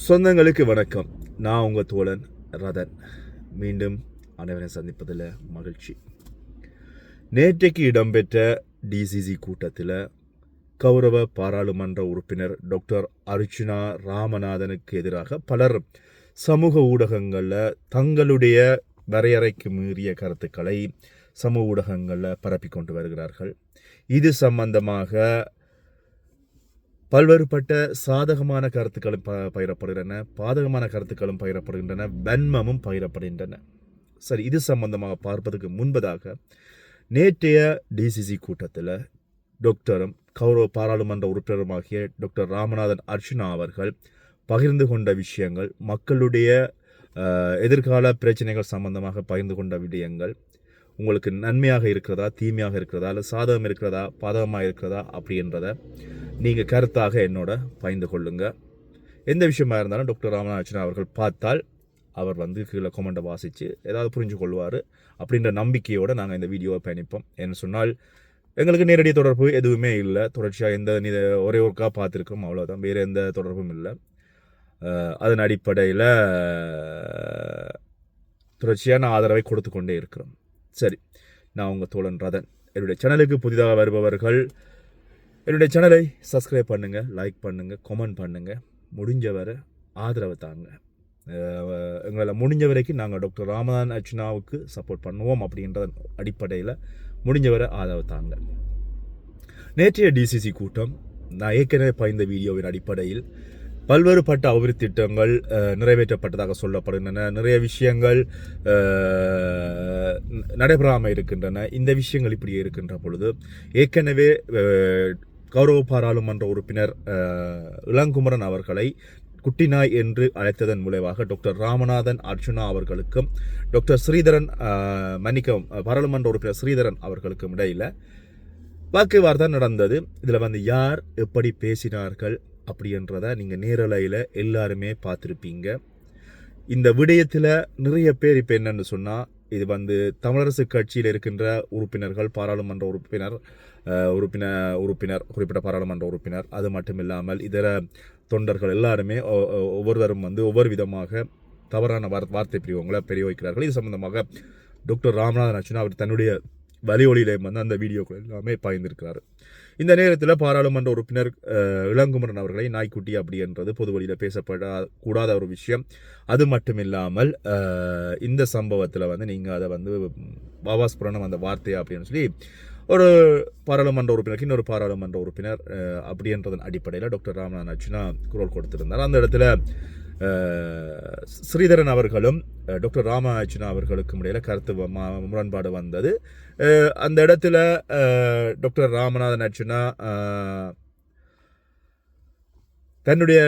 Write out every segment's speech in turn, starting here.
சொந்தங்களுக்கு வணக்கம். நான் உங்கள் தோழன் ரதன். மீண்டும் அனைவரை சந்திப்பதில் மகிழ்ச்சி. நேற்றைக்கு இடம்பெற்ற டிசிசி கூட்டத்தில் கௌரவ பாராளுமன்ற உறுப்பினர் டாக்டர் அர்ச்சுனா ராமநாதனுக்கு எதிராக பலர் சமூக ஊடகங்களில் தங்களுடைய வரையறைக்கு மீறிய கருத்துக்களை சமூக ஊடகங்களில் பரப்பி கொண்டு வருகிறார்கள். இது சம்பந்தமாக பல்வேறுபட்ட சாதகமான கருத்துக்களும் ப பயிரப்படுகின்றன பாதகமான கருத்துக்களும் பயிரப்படுகின்றன வன்மமும் பயிரப்படுகின்றன சரி இது சம்பந்தமாக பார்ப்பதற்கு முன்பதாக நேற்றைய டிசிசி கூட்டத்தில் டாக்டரும் கௌரவ பாராளுமன்ற உறுப்பினருமாகிய டாக்டர் ராமநாதன் அர்ச்சுனா அவர்கள் பகிர்ந்து கொண்ட விஷயங்கள் மக்களுடைய எதிர்கால பிரச்சனைகள் சம்பந்தமாக பகிர்ந்து கொண்ட விடயங்கள் உங்களுக்கு நன்மையாக இருக்கிறதா தீமையாக இருக்கிறதா இல்லை சாதகம் இருக்கிறதா பாதகமாக இருக்கிறதா அப்படின்றத நீங்கள் கருத்தாக என்னோட பயந்து கொள்ளுங்க. எந்த விஷயமா இருந்தாலும் டாக்டர் ராமநாதன் அவர்கள் பார்த்தால் அவர் வந்து கீழே கொமெண்டை வாசித்து ஏதாவது புரிஞ்சு கொள்வார் அப்படின்ற நம்பிக்கையோடு நாங்கள் இந்த வீடியோவை பயணிப்போம். என்ன சொன்னால் எங்களுக்கு நேரடி தொடர்பு எதுவுமே இல்லை. தொடர்ச்சியாக எந்த நித ஒரே ஒருக்கா பார்த்துருக்கோம். அவ்வளோதான் வேறு எந்த தொடர்பும் இல்லை. அதன் அடிப்படையில் தொடர்ச்சியான ஆதரவை கொடுத்து கொண்டே இருக்கிறோம். சரி நான் உங்கள் தோழன் ரதன். என்னுடைய சேனலுக்கு புதிதாக வருபவர்கள் என்னுடைய சேனலை சப்ஸ்கிரைப் பண்ணுங்கள் லைக் பண்ணுங்கள் கமெண்ட் பண்ணுங்கள் முடிஞ்சவரை ஆதரவு தாங்க. எங்களால் முடிஞ்ச வரைக்கும் நாங்கள் டாக்டர் ராமதான் அர்ச்சனாவுக்கு சப்போர்ட் பண்ணுவோம் அப்படின்ற அடிப்படையில் முடிஞ்சவரை ஆதரவு தாங்க. நேற்றைய டிசிசி கூட்டம் நான் ஏற்கனவே பயந்த வீடியோவின் அடிப்படையில் பல்வேறுபட்ட அபிவிருத்தி திட்டங்கள் நிறைவேற்றப்பட்டதாக சொல்லப்படுகின்றன. நிறைய விஷயங்கள் நடைபெறாமல் இருக்கின்றன. இந்த விஷயங்கள் இப்படி இருக்கின்ற பொழுது ஏற்கனவே கௌரவ பாராளுமன்ற உறுப்பினர் இளங்குமரன் அவர்களை குட்டிநாய் என்று அழைத்ததன் மூலமாக டாக்டர் ராமநாதன் அர்ச்சுனா அவர்களுக்கும் டாக்டர் ஸ்ரீதரன் மன்னிக்கவும் பாராளுமன்ற உறுப்பினர் ஸ்ரீதரன் அவர்களுக்கும் இடையில் வாக்குவார்த்தை நடந்தது. இதில் வந்து யார் எப்படி பேசினார்கள் அப்படின்றத நீங்கள் நேரலையில் எல்லாருமே பார்த்துருப்பீங்க. இந்த விடயத்தில் நிறைய பேர் இப்போ என்னென்னு சொன்னால் இது வந்து தமிழரசு கட்சியில் இருக்கின்ற உறுப்பினர்கள் பாராளுமன்ற உறுப்பினர் உறுப்பினர் உறுப்பினர் குறிப்பிட்ட பாராளுமன்ற உறுப்பினர் அது மட்டும் இல்லாமல் இதர தொண்டர்கள் எல்லாருமே ஒவ்வொருவரும் வந்து ஒவ்வொரு விதமாக தவறான வார் வார்த்தை பிரிவங்களை பெரிய வைக்கிறார்கள். இது சம்பந்தமாக டாக்டர் ராமநாதன் அர்ச்சுனா அவர் தன்னுடைய வலியொலியிலே வந்து அந்த வீடியோக்கள் எல்லாமே பாய்ந்திருக்கிறார். இந்த நேரத்தில் பாராளுமன்ற உறுப்பினர் இளங்குமரன் அவர்களை நாய்க்குட்டி அப்படி என்றது பொது வழியில் பேசப்பட கூடாத ஒரு விஷயம். அது மட்டும் இல்லாமல் இந்த சம்பவத்தில் வந்து நீங்கள் அதை வந்து பாபாஸ் புராணம் அந்த வார்த்தை அப்படின்னு சொல்லி ஒரு பாராளுமன்ற உறுப்பினருக்கு இன்னொரு பாராளுமன்ற உறுப்பினர் அப்படின்றதன் அடிப்படையில் டாக்டர் ராமநாதன் அச்சுனா குரல் கொடுத்திருந்தார். அந்த இடத்துல ஸ்ரீதரன் அவர்களும் டாக்டர் ராமாச்சுனா அவர்களுக்கும் இடையில கருத்து முரண்பாடு வந்தது. அந்த இடத்துல டாக்டர் ராமநாதன் அர்ச்சுனா தன்னுடைய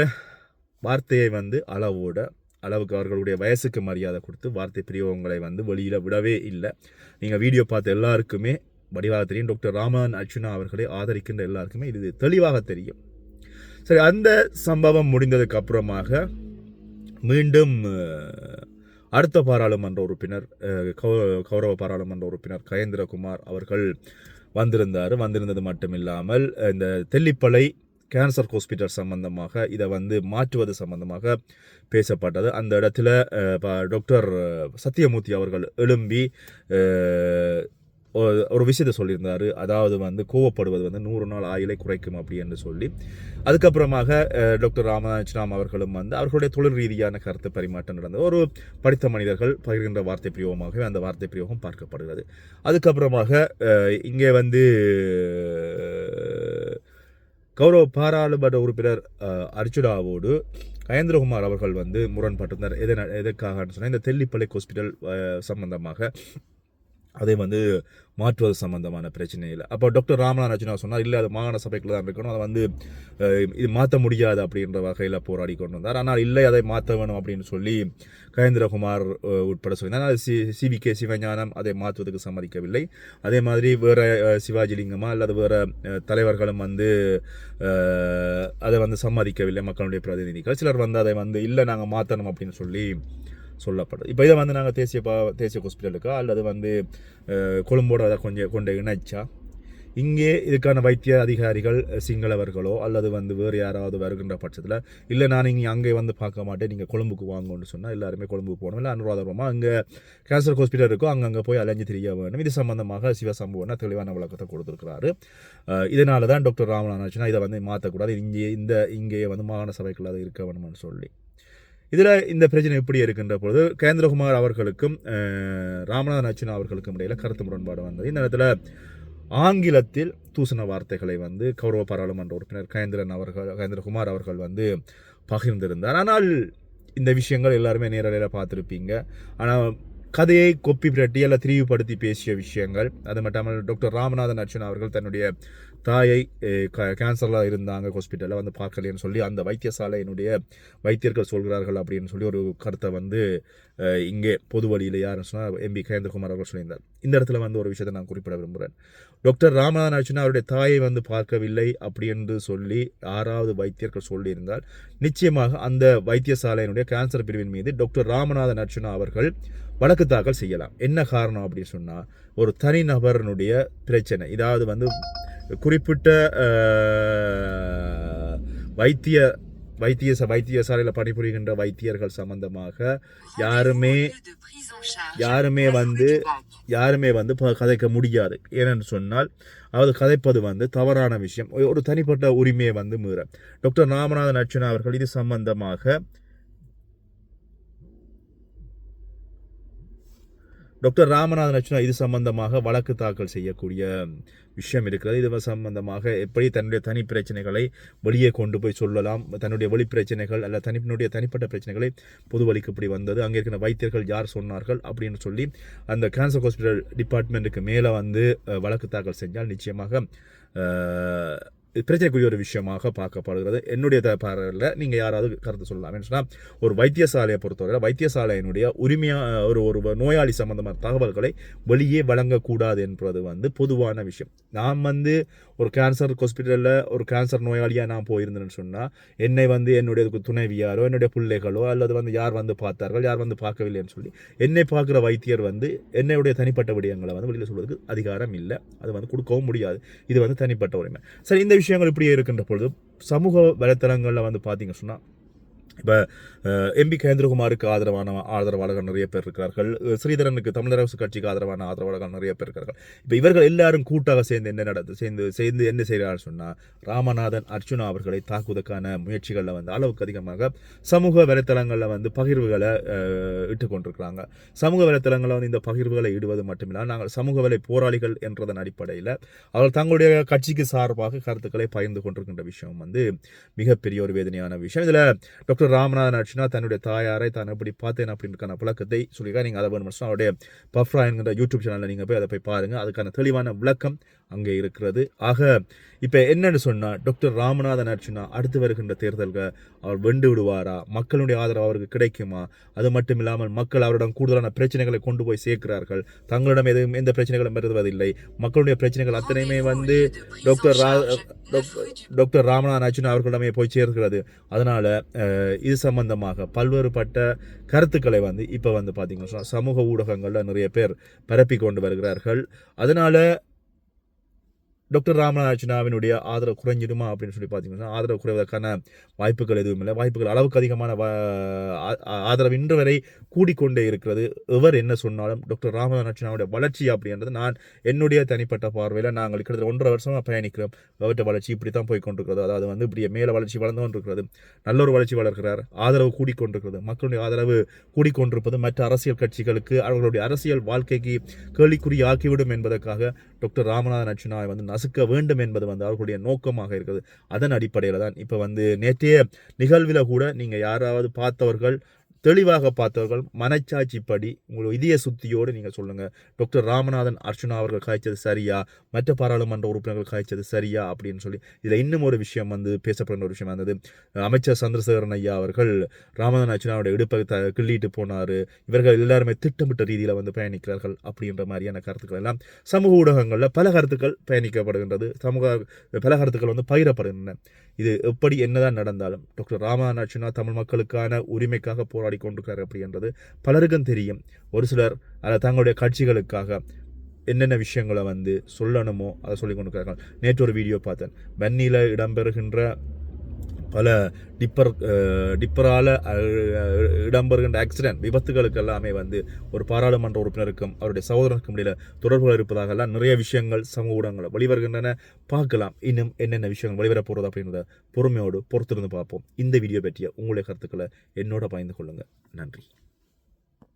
வார்த்தையை வந்து அளவோட அளவுக்கு அவர்களுடைய வயசுக்கு மரியாதை கொடுத்து வார்த்தை பிரியவங்களை வந்து வெளியில் விடவே இல்லை. நீங்கள் வீடியோ பார்த்த எல்லாருக்குமே வடிவாக தெரியும். டாக்டர் ராமநாதன் அர்ச்சுனா அவர்களை ஆதரிக்கின்ற எல்லாருக்குமே இது தெளிவாக தெரியும். சரி அந்த சம்பவம் முடிந்ததுக்கு அப்புறமாக மீண்டும் அடுத்த பாராளுமன்ற உறுப்பினர் கௌ- கௌரவ பாராளுமன்ற உறுப்பினர் கயேந்திரகுமார் அவர்கள் வந்திருந்தார். வந்திருந்தது மட்டும் இல்லாமல் இந்த தெல்லிப்பளை கேன்சர் ஹாஸ்பிட்டல் சம்பந்தமாக இதை வந்து மாற்றுவது சம்பந்தமாக பேசப்பட்டது. அந்த இடத்துல ப- டாக்டர் சத்தியமூர்த்தி அவர்கள் எழும்பி ஒரு- விஷயத்தை சொல்லியிருந்தார். அதாவது வந்து கோவப்படுவது வந்து நூறு நாள் ஆயிலை குறைக்கும் அப்படி என்று சொல்லி. அதுக்கப்புறமாக டாக்டர் ராமநாதன் அவர்களும் வந்து அவர்களுடைய தொழில் ரீதியான கருத்து பரிமாற்றம் நடந்தது. ஒரு படித்த மனிதர்கள் பகிர்கின்ற வார்த்தை பிரயோகமாகவே அந்த வார்த்தை பிரயோகம் பார்க்கப்படுகிறது. அதுக்கப்புறமாக இங்கே வந்து கௌரவ பாராளுமன்ற உறுப்பினர் அர்ஜுனாவோடு அர்ச்சுனாவோடு கயேந்திரகுமார் அவர்கள் வந்து முரண்பட்டிருந்தார். எதை எதற்காக சொன்னால் இந்த தெல்லிப்பள்ளி ஹாஸ்பிட்டல் சம்பந்தமாக அதை வந்து மாற்றுவது சம்பந்தமான பிரச்சனையில். அப்போ டாக்டர் ராமநாதன் அர்ஜுனா சொன்னார் இல்லை அது மாகாண சபைக்குள்ள தான் இருக்கணும். அதை வந்து இது மாற்ற முடியாது அப்படின்ற வகையில் போராடி கொண்டு வந்தார் ஆனால் இல்லை அதை மாற்ற வேணும் அப்படின்னு சொல்லி கயேந்திரகுமார் உட்பட சொல்லியிருந்தார். அது சி சிவி கே சிவஞானம் அதை மாற்றுவதற்கு சம்மதிக்கவில்லை. அதே மாதிரி வேறு சிவாஜிலிங்கமா அல்லது வேறு தலைவர்களும் வந்து அதை வந்து சம்மதிக்கவில்லை. மக்களுடைய பிரதிநிதிகள் சிலர் வந்து அதை வந்து இல்லை நாங்கள் மாற்றணும் அப்படின்னு சொல்லி சொல்லப்படுது. இப்போ இதை வந்து நாங்கள் தேசிய பா தேசிய ஹாஸ்பிட்டலுக்கா அல்லது வந்து கொழும்போட அதை கொஞ்சம் கொண்டு இணைச்சா? இங்கே இதுக்கான வைத்திய அதிகாரிகள் சிங்களவர்களோ அல்லது வந்து வேறு யாராவது வருகின்ற பட்சத்தில் இல்லை நான் இங்கே அங்கே வந்து பார்க்க மாட்டேன். நீங்கள் கொழும்புக்கு வாங்கன்னு சொன்னால் எல்லாருமே கொழும்புக்கு போகணும். இல்லை அனுராதபுரமாக அங்கே கேன்சர் ஹாஸ்பிட்டல் இருக்கோ அங்கங்கே போய் அலைஞ்சு தெரிய வேணும் இது சம்பந்தமாக சிவசம்பவன தெளிவான விளக்கத்தை கொடுத்துருக்கிறாரு. இதனால தான் டாக்டர் ராமநாதன் இதை வந்து மாற்றக்கூடாது இங்கே இந்த இங்கேயே வந்து மாகாண சபைக்குள்ள அது இருக்க வேணும்னு சொல்லி. இதில் இந்த பிரச்சனை எப்படி இருக்கின்ற பொழுது கேந்திரகுமார் அவர்களுக்கும் ராமநாதன் அச்சுனா அவர்களுக்கும் இடையில் கருத்து முரண்பாடு வந்தது. இந்த நேரத்தில் ஆங்கிலத்தில் தூசண வார்த்தைகளை வந்து கௌரவ பாராளுமன்ற உறுப்பினர் கேந்திரன் அவர்கள் கேந்திரகுமார் அவர்கள் வந்து பகிர்ந்திருந்தார். ஆனால் இந்த விஷயங்கள் எல்லாருமே நேரடியில் பார்த்துருப்பீங்க. ஆனால் கதையை கொப்பி பிரட்டி அல்ல திரிவுபடுத்தி பேசிய விஷயங்கள் அது மட்டும் டாக்டர் ராமநாதன் அர்ச்சனா அவர்கள் தன்னுடைய தாயை கேன்சரில் இருந்தாங்க ஹாஸ்பிட்டலில் வந்து பார்க்கலன்னு சொல்லி அந்த வைத்தியசாலையினுடைய வைத்தியர்கள் சொல்கிறார்கள் அப்படின்னு சொல்லி ஒரு கருத்தை வந்து இங்கே பொது வழியில் யாருன்னு சொன்னால் எம்பி கேந்திரகுமார் அவர்கள் சொல்லியிருந்தார். இந்த இடத்துல வந்து ஒரு விஷயத்தை நான் குறிப்பிட விரும்புகிறேன் டாக்டர் ராமநாதன் அர்ச்சனா அவருடைய தாயை வந்து பார்க்கவில்லை அப்படி என்று சொல்லி ஆறாவது வைத்தியர்கள் சொல்லியிருந்தால் நிச்சயமாக அந்த வைத்தியசாலையினுடைய கேன்சர் பிரிவின் மீது டாக்டர் ராமநாதன் அர்ச்சனா அவர்கள் வழக்கு தாக்கல் செய்யலாம். என்ன காரணம் அப்படின்னு சொன்னால் ஒரு தனிநபரனுடைய பிரச்சனை. இதாவது வந்து குறிப்பிட்ட வைத்திய வைத்திய வைத்தியசாலையில் பணிபுரிகின்ற வைத்தியர்கள் சம்பந்தமாக யாருமே யாருமே வந்து யாருமே வந்து ப- கதைக்க முடியாது. ஏனென்று சொன்னால் அதாவது கதைப்பது வந்து தவறான விஷயம். ஒரு தனிப்பட்ட உரிமையை வந்து மீற. டாக்டர் ராமநாதன் அர்ச்சனா அவர்கள் இது சம்பந்தமாக டாக்டர் ராமநாதன் அர்ச்சனா இது சம்பந்தமாக வழக்கு தாக்கல் செய்யக்கூடிய விஷயம் இருக்கிறது. இது சம்பந்தமாக எப்படி தன்னுடைய தனி பிரச்சனைகளை வெளியே கொண்டு போய் சொல்லலாம்? தன்னுடைய வெளி பிரச்சனைகள் அல்ல தனிப்பினுடைய தனிப்பட்ட பிரச்சனைகளை பொது வழிக்கு இப்படி வந்தது. அங்கே இருக்கிற வைத்தியர்கள் யார் சொன்னார்கள் அப்படின்னு சொல்லி அந்த கேன்சர் ஹாஸ்பிட்டல் டிபார்ட்மெண்ட்டுக்கு மேலே வந்து வழக்கு தாக்கல் செஞ்சால் நிச்சயமாக பிரச்சனைக்குரிய ஒரு விஷயமாக பார்க்கப்படுகிறது. என்னுடைய த- பார்வையில் நீங்கள் யாராவது கருத்து சொல்லலாம் என்னன்னா சொன்னால் ஒரு வைத்தியசாலையை பொறுத்தவரை வைத்தியசாலையினுடைய உரிமையாக ஒரு ஒரு நோயாளி சம்பந்தமான தகவல்களை வெளியே வழங்கக்கூடாது என்பது வந்து பொதுவான விஷயம். நான் வந்து ஒரு கேன்சர் ஹாஸ்பிட்டலில் ஒரு கேன்சர் நோயாளியாக நான் போயிருந்தேன்னு சொன்னால் என்னை வந்து என்னுடைய துணைவியாரோ என்னுடைய பிள்ளைகளோ அல்லது வந்து யார் வந்து பார்த்தார்கள் யார் வந்து பார்க்கவில்லைன்னு சொல்லி என்னை பார்க்குற வைத்தியர் வந்து என்னுடைய தனிப்பட்ட விடயங்களை வந்து வெளியில் சொல்வதற்கு அதிகாரம் இல்லை. அது வந்து கொடுக்கவும் முடியாது. இது வந்து தனிப்பட்ட உரிமை. சரி இந்த விஷயங்கள் இப்படியே இருக்கின்ற பொழுது சமூக வலைத்தளங்களில் வந்து பார்த்தீங்க சொன்னால் இப்போ எம்பி கேந்திரகுமாருக்கு ஆதரவான ஆதரவாளர்கள் நிறைய பேர் இருக்கிறார்கள். ஸ்ரீதரனுக்கு தமிழரசு கட்சிக்கு ஆதரவான ஆதரவாளர்கள் நிறைய பேர் இருக்கிறார்கள். இப்போ இவர்கள் எல்லாரும் கூட்டாக சேர்ந்து என்ன நடந்து சேர்ந்து சேர்ந்து என்ன செய்கிறார்கள் சொன்னால் ராமநாதன் அர்ச்சுனா அவர்களை தாக்குவதற்கான முயற்சிகளில் வந்து அளவுக்கு அதிகமாக சமூக வலைத்தளங்களில் வந்து பகிர்வுகளை இட்டு கொண்டிருக்கிறாங்க. சமூக வலைத்தளங்களில் வந்து இந்த பகிர்வுகளை இடுவது மட்டுமில்லாமல் நாங்கள் சமூக வலை போராளிகள் என்றதன் அடிப்படையில் அவர்கள் தங்களுடைய கட்சிக்கு சார்பாக கருத்துக்களை பகிர்ந்து கொண்டிருக்கின்ற விஷயம் வந்து மிகப்பெரிய ஒரு வேதனையான விஷயம். இதில் டாக்டர் ராமநாதன் ஆச்சுனா தன்னுடைய தாயாரை தான் எப்படி பார்த்தேன் அப்படின்றக்கான விளக்கத்தை சொல்லியிருக்கா நீங்கள் அதை வேணும் அவருடைய பஃப்ரா என்கிற யூடியூப் சேனலில் நீங்கள் போய் அதை போய் பாருங்கள் அதுக்கான தெளிவான விளக்கம் அங்கே இருக்கிறது. ஆக இப்போ என்னன்னு சொன்னால் டாக்டர் ராமநாதன் ஆச்சுனா அடுத்து வருகின்ற தேர்தல்கள் அவர் வெண்டு விடுவாரா? மக்களுடைய ஆதரவு அவருக்கு கிடைக்குமா? அது மட்டும் இல்லாமல் மக்கள் அவரிடம் கூடுதலான பிரச்சனைகளை கொண்டு போய் சேர்க்கிறார்கள். தங்களிடம் எதுவும் எந்த பிரச்சனைகளும் வருவதில்லை. மக்களுடைய பிரச்சனைகள் அத்தனையுமே வந்து டாக்டர் ரா டாக்டர் டாக்டர் ராமநாதன் அர்ச்சனா அவர்களிடமே போய் சேர்க்கிறது. அதனால் இது சம்பந்தமாக பல்வேறுபட்ட கருத்துக்களை வந்து இப்போ வந்து பார்த்தீங்கன்னா சமூக ஊடகங்களில் நிறைய பேர் பரப்பி கொண்டு வருகிறார்கள். அதனால் டாக்டர் ராமநாதனாவினுடைய ஆதரவு குறைஞ்சிடுமா அப்படின்னு சொல்லி பார்த்தீங்கன்னா ஆதரவு குறைவதற்கான வாய்ப்புகள் எதுவும் இல்லை. வாய்ப்புகள் அளவுக்கு அதிகமான ஆதரவு இன்று வரை கூடிக்கொண்டே இருக்கிறது. எவர் என்ன சொன்னாலும் டாக்டர் ராமநாதனாவுடைய வளர்ச்சி அப்படின்றது நான் என்னுடைய தனிப்பட்ட பார்வையில் நாங்கள் கிட்டத்தட்ட ஒன்றரை வருஷமாக பயணிக்கிறோம். அவற்றை வளர்ச்சி இப்படி தான் போய் கொண்டிருக்கிறது அதாவது வந்து இப்படி மேலே வளர்ச்சி வளர்ந்து கொண்டிருக்கிறது. நல்ல ஒரு வளர்ச்சி வளர்க்கிறார். ஆதரவு கூடிக்கொண்டிருக்கிறது. மக்களுடைய ஆதரவு கூடிக்கொண்டிருப்பது மற்ற அரசியல் கட்சிகளுக்கு அவர்களுடைய அரசியல் வாழ்க்கைக்கு கேள்விக்குறி ஆக்கிவிடும் என்பதற்காக டாக்டர் ராமநாதன் அச்சுனாவை வந்து நசுக்க வேண்டும் என்பது வந்து அவர்களுடைய நோக்கமாக இருக்குது. அதன் அடிப்படையில் தான் இப்போ வந்து நேற்றைய நிகழ்வில் கூட நீங்கள் யாராவது பார்த்தவர்கள் தெளிவாக பார்த்தவர்கள் மனச்சாட்சிப்படி உங்கள் இதய சுத்தியோடு நீங்கள் சொல்லுங்கள் டாக்டர் ராமநாதன் அர்ச்சுனா அவர்கள் காய்ச்சது சரியா? மற்ற பாராளுமன்ற உறுப்பினர்கள் காய்ச்சது சரியா? அப்படின்னு சொல்லி இதில் இன்னும் ஒரு விஷயம் வந்து பேசப்படுற ஒரு விஷயம் வந்தது. அமைச்சர் சந்திரசேகரன் ஐயா அவர்கள் ராமநாதன் அர்ச்சுனாவுடைய இடுப்பை த கிள்ளிட்டு போனார். இவர்கள் எல்லாருமே திட்டமிட்ட ரீதியில் வந்து பயணிக்கிறார்கள் அப்படின்ற மாதிரியான கருத்துக்கள் எல்லாம் சமூக ஊடகங்களில் பல கருத்துக்கள் பயணிக்கப்படுகின்றது. சமூக பல கருத்துக்கள் வந்து பகிரப்படுகின்றன. இது எப்படி என்னதான் நடந்தாலும் டாக்டர் ராமநாதன் அர்ச்சுனா தமிழ் மக்களுக்கான உரிமைக்காக போராடி கொண்டிருக்கிறார் அப்படின்றது பலருக்கும் தெரியும். ஒரு சிலர் அதை தங்களுடைய கட்சிகளுக்காக என்னென்ன விஷயங்களை வந்து சொல்லணுமோ அதை சொல்லி கொண்டு நேற்று ஒரு வீடியோ பார்த்தேன். பன்னியில் இடம்பெறுகின்ற பல டிப்பர் டிப்பரால் இடம்பெறுகின்ற ஆக்சிடென்ட் விபத்துகளுக்கு எல்லாமே வந்து ஒரு பாராளுமன்ற உறுப்பினருக்கும் அவருடைய சகோதரனுக்கும் இடையில தொடர்புகள் இருப்பதாகலாம் நிறைய விஷயங்கள் சமூக ஊடகங்களை வெளிவருகின்றன. பார்க்கலாம். இன்னும் என்னென்ன விஷயங்கள் வெளிவரப் போகிறது அப்படின்றத பொறுமையோடு பொறுத்திருந்து பார்ப்போம். இந்த வீடியோ பற்றிய உங்களுடைய கருத்துக்களை என்னோட பகிர்ந்து கொள்ளுங்கள் நன்றி.